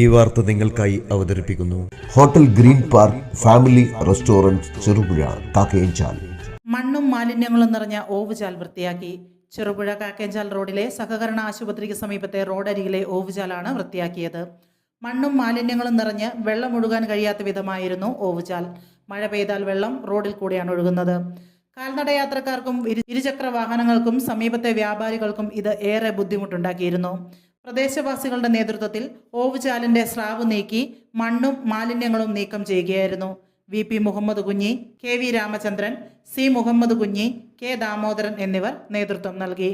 ഈ വാർത്ത നിങ്ങൾക്കായി അവതരിപ്പിക്കുന്നു. Hotel green park family restaurant Cherupuzha Kakkayanchal. മണ്ണും മാലിന്യങ്ങളും നിറഞ്ഞ ഓവുചാൽ വൃത്തിയാക്കി. ചെറുപുഴ കാക്കേഞ്ചാൽ റോഡിലെ സഹകരണ ആശുപത്രിക്ക് സമീപത്തെ റോഡരികിലെ ഓവുചാലാണ് വൃത്തിയാക്കിയത്. മണ്ണും മാലിന്യങ്ങളും നിറഞ്ഞ് വെള്ളം ഒഴുകാൻ കഴിയാത്ത വിധമായിരുന്നു ഓവുചാൽ. മഴ പെയ്താൽ വെള്ളം റോഡിൽ കൂടിയാണ് ഒഴുകുന്നത്. കാൽനട യാത്രക്കാർക്കും ഇരുചക്ര വാഹനങ്ങൾക്കും സമീപത്തെ വ്യാപാരികൾക്കും ഇത് ഏറെ ബുദ്ധിമുട്ടുണ്ടാക്കിയിരുന്നു. പ്രദേശവാസികളുടെ നേതൃത്വത്തിൽ ഓവുചാലിന്റെ സ്രാവ് നീക്കി മണ്ണും മാലിന്യങ്ങളും നീക്കം ചെയ്യുകയായിരുന്നു. V P Muhammad Kunhi K V Ramachandran C Muhammad Kunhi K Damodaran എന്നിവർ നേതൃത്വം നൽകി.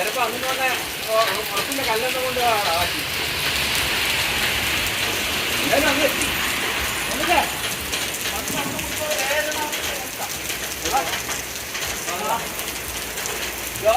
ചിലപ്പോ അന്ന് വന്ന ഉറപ്പിന്റെ കല്ലെന്ന് കൊണ്ട് ആക്കി. എന്തായാലും അങ്ങ് എത്തി. എന്നിട്ട് യോ.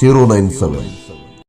zero nine seven.